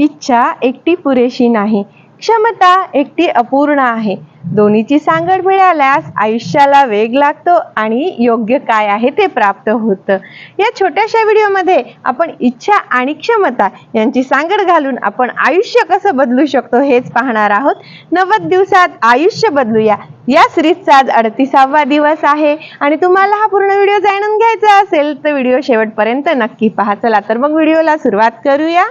इच्छा एकटी पुरेशी नाही. क्षमता एकटी अपूर्ण आहे. दोन्हीची सांगड मिळाल्यास आयुष्याला वेग लागतो आणि योग्य काय आहे ते प्राप्त होतं. या छोट्याशा व्हिडिओमध्ये आपण इच्छा आणि क्षमता यांची सांगड घालून आपण आयुष्य कसं बदलू शकतो हेच पाहणार आहोत. नव्वद दिवसात आयुष्य बदलूया. या सिरीजचा आज अडतीसावा दिवस आहे आणि तुम्हाला हा पूर्ण व्हिडिओ जाणून घ्यायचा असेल तर व्हिडिओ शेवटपर्यंत नक्की पहा. चला तर मग व्हिडिओला सुरुवात करूया.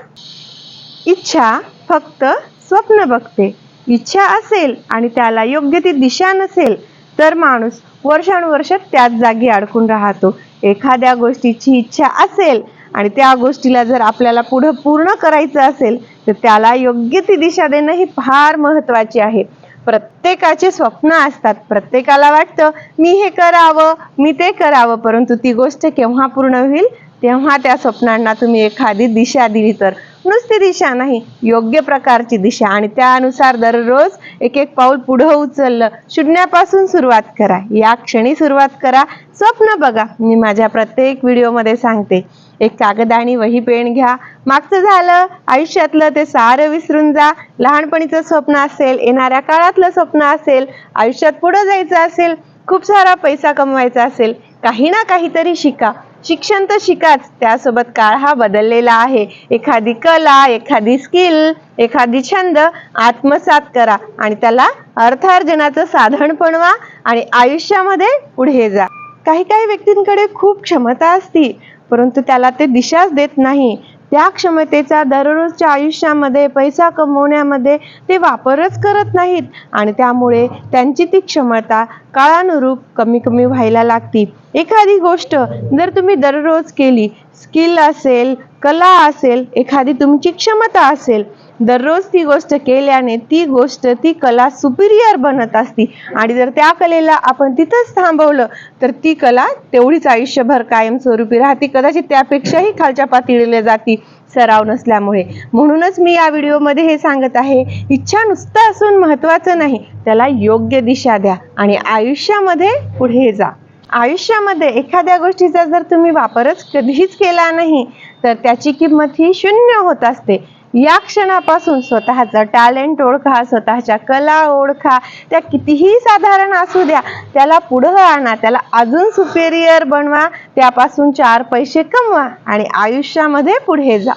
इच्छा फक्त स्वप्न बघते. इच्छा असेल आणि त्याला योग्य ती दिशा नसेल तर माणूस वर्षानुवर्ष त्याच जागी अडकून राहतो. एखाद्या गोष्टीची इच्छा असेल आणि त्या गोष्टीला जर आपल्याला पुढं पूर्ण करायचं असेल तर त्याला योग्य ती दिशा देणं ही फार महत्वाची आहे. प्रत्येकाचे स्वप्न असतात. प्रत्येकाला वाटतं मी हे करावं मी ते करावं. परंतु ती गोष्ट केव्हा पूर्ण होईल? तेव्हा त्या स्वप्नांना तुम्ही एखादी दिशा दिली तर. नुसती दिशा नाही. योग्य प्रकारची दिशा. आणि त्यानुसार दररोज एक एक पाऊल पुढं उचललं शून्यापासून सुरुवात करा. या क्षणी सुरुवात करा. स्वप्न बघा. मी माझ्या प्रत्येक व्हिडिओमध्ये सांगते. एक कागद आणि वही पेन घ्या. मागचं झालं आयुष्यातलं ते सारं विसरून जा. लहानपणीचं स्वप्न असेल येणाऱ्या काळातलं स्वप्न असेल आयुष्यात पुढं जायचं असेल खूप सारा पैसा कमवायचा असेल काही ना काहीतरी शिका. शिक्षण तर शिकाच त्यासोबत काळ हा बदललेला आहे. एखादी कला एखादी स्किल एखादी छंद आत्मसात करा आणि त्याला अर्थार्जनाचं साधन बनवा आणि आयुष्यामध्ये पुढे जा. काही काही व्यक्तींकडे खूप क्षमता असती परंतु त्याला ते दिशाच देत नाही. त्या क्षमतेचा दररोजच्या आयुष्यामध्ये पैसा कमवण्यामध्ये ते वापरच करत नाहीत. आणि त्यामुळे त्यांची ती क्षमता काळानुरूप कमी कमी व्हायला लागती. एखादी गोष्ट जर तुम्ही दररोज केली स्किल असेल कला असेल एखादी तुमची क्षमता असेल दररोज ती गोष्ट केल्याने ती गोष्ट ती कला सुपिरियर बनत असती. आणि जर त्या कलेला आपण तिथंच थांबवलं तर ती कला तेवढीच आयुष्यभर कायमस्वरूपी राहते. कदाचित त्यापेक्षाही खालच्या पातळीला जाती सराव नसल्यामुळे. म्हणूनच मी या व्हिडिओमध्ये हे सांगत आहे इच्छा नुसतं असून महत्वाचं नाही. त्याला योग्य दिशा द्या आणि आयुष्यामध्ये पुढे जा. आयुष्यामध्ये एखाद्या गोष्टीचा जर तुम्ही वापरच कधीच केला नाही तर त्याची किंमत ही शून्य होत असते. या क्षणापासून स्वतःचं टॅलेंट ओळखा स्वतःच्या कला ओळखा. त्या कितीही साधारण असू द्या त्याला पुढं आणा त्याला अजून सुपेरियर बनवा त्यापासून चार पैसे कमवा आणि आयुष्यामध्ये पुढे जा.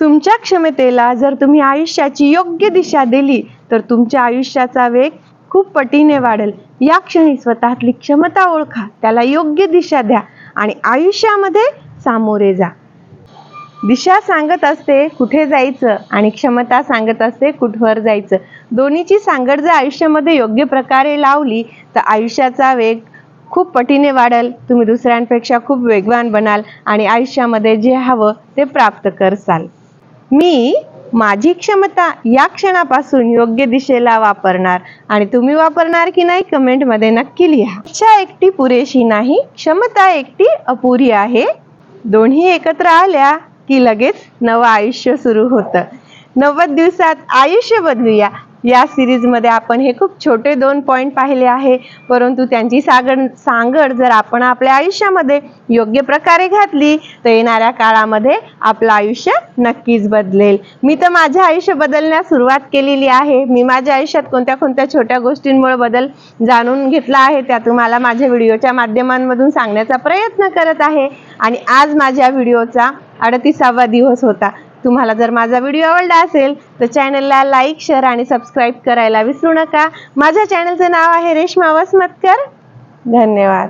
तुमच्या क्षमतेला जर तुम्ही आयुष्याची योग्य दिशा दिली तर तुमच्या आयुष्याचा वेग खूप पटीने वाढेल. या क्षणी स्वतःतली क्षमता ओळखा त्याला योग्य दिशा द्या आणि आयुष्यामध्ये सामोरे जा. दिशा सांगत असते कुठे जायचं आणि क्षमता सांगत असते कुठवर जायचं. दोन्हीची सांगड जर आयुष्यामध्ये योग्य प्रकारे लावली तर आयुष्याचा वेग खूप पटीने वाढेल. तुम्ही दुसऱ्यांपेक्षा खूप वेगवान बनाल आणि आयुष्यामध्ये जे हवं ते प्राप्त करसाल. मी माझी क्षमता या क्षणापासून योग्य दिशेला वापरणार. आणि तुम्ही वापरणार की नाही कमेंटमध्ये नक्की लिहा. इच्छा एकटी पुरेशी नाही क्षमता एकटी अपुरी आहे. दोन्ही एकत्र आल्या की लगेच नवं आयुष्य सुरू होतं. नव्वद दिवसात आयुष्य बदलूया. या सिरीजमध्ये आपण हे खूप छोटे दोन पॉईंट पाहिले आहे. परंतु त्यांची सागड सांगड जर आपण आपल्या आयुष्यामध्ये योग्य प्रकारे घातली तर येणाऱ्या काळामध्ये आपलं आयुष्य नक्कीच बदलेल. मी तर माझे आयुष्य बदलण्यास सुरुवात केलेली आहे. मी माझ्या आयुष्यात कोणत्या कोणत्या छोट्या गोष्टींमुळे बदल जाणून घेतला आहे त्या तुम्हाला माझ्या व्हिडिओच्या माध्यमांमधून सांगण्याचा प्रयत्न करत आहे. आणि आज माझ्या व्हिडिओचा अडतीसावा दिवस होता. तुम्हाला जर माझा व्हिडिओ आवडला असेल तर चॅनलला लाईक शेअर आणि सबस्क्राईब करायला विसरू नका. माझ्या चॅनलचं नाव आहे रेश्मा वसमतकर. धन्यवाद.